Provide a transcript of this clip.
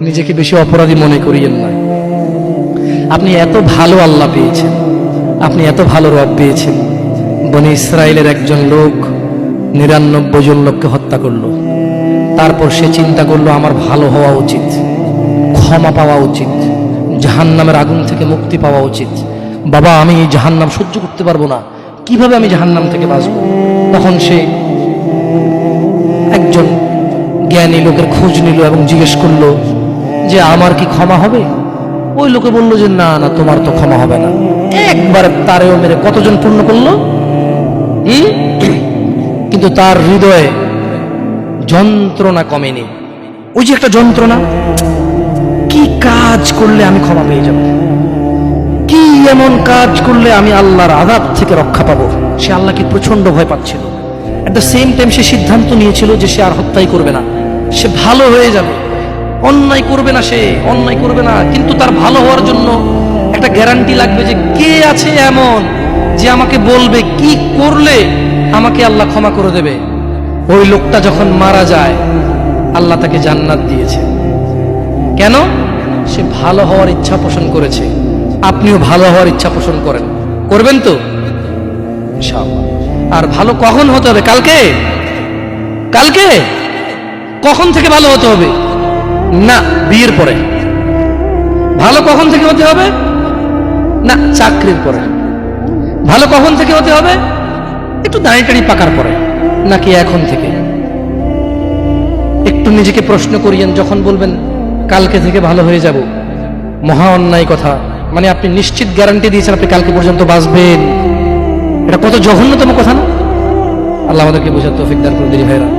নিজেকে বেশি অপরাধী মনে করিয়েন না। আপনি এত ভালো আল্লাহ পেয়েছেন, আপনি এত ভালো রব পেয়েছেন। বনে ইসরায়েলের একজন লোক নিরানব্বই জন লোককে হত্যা করল। তারপর সে চিন্তা করল, আমার ভালো হওয়া উচিত, ক্ষমা পাওয়া উচিত, জাহান্নামের আগুন থেকে মুক্তি পাওয়া উচিত। বাবা, আমি এই জাহান্নাম সহ্য করতে পারব না। কীভাবে আমি জাহান্নাম থেকে বাঁচবো? তখন সে একজন জ্ঞানী লোকের খোঁজ নিল এবং জিজ্ঞেস করল যে আমার কি ক্ষমা হবে? ওই লোকে বলল যে, না না, তোমার তো ক্ষমা হবে না। একবার তারেও মেরে কতজন পূর্ণ করল? কিন্তু তার হৃদয়ে যন্ত্রণা কমেনি। ওই যে একটা যন্ত্রণা, কি কাজ করলে আমি ক্ষমা পেয়ে যাব? কি এমন কাজ করলে আমি আল্লাহর আদাব থেকে রক্ষা পাবো? সে আল্লাহকে প্রচণ্ড ভয় পাচ্ছিল। এট দ্য সেম টাইম সে সিদ্ধান্ত নিয়েছিল যে সে আর হত্যাই করবে না। সে ভালো হয়ে যাবে। অন্যায় করবে না সে, অন্যায় করবে না। কিন্তু তার ভালো হওয়ার জন্য একটা গ্যারান্টি লাগবে যে কে আছে এমন যে আমাকে বলবে কি করলে আমাকে আল্লাহ ক্ষমা করে দেবে। ওই লোকটা যখন মারা যায়, আল্লাহ তাকে জান্নাত দিয়েছে। কেন? সে ভালো হওয়ার ইচ্ছা পোষণ করেছে। আপনিও ভালো হওয়ার ইচ্ছা পোষণ করেন। করবেন তো। আর ভালো কখন হতে হবে? কালকে? কালকে? কখন থেকে ভালো হতে হবে? না, বিয়ের পরে। ভালো কখন থেকে হতে হবে? না, চাকরির পরে। ভালো কখন থেকে হতে হবে? একটু দাঁড়িয়ে টাড়ি পাকার পরে, নাকি এখন থেকে? একটু নিজেকে প্রশ্ন করিয়েন, যখন বলবেন, কালকে থেকে ভালো হয়ে যাব। মহা অন্যায় কথা। মানে আপনি নিশ্চিত গ্যারান্টি দিয়েছেন আপনি কালকে পর্যন্ত বাঁচবেন। এটা কত জঘন্যতম কথা না? আল্লাহ আমাদেরকে বোঝার তৌফিক দান করে দিলি ভাইরা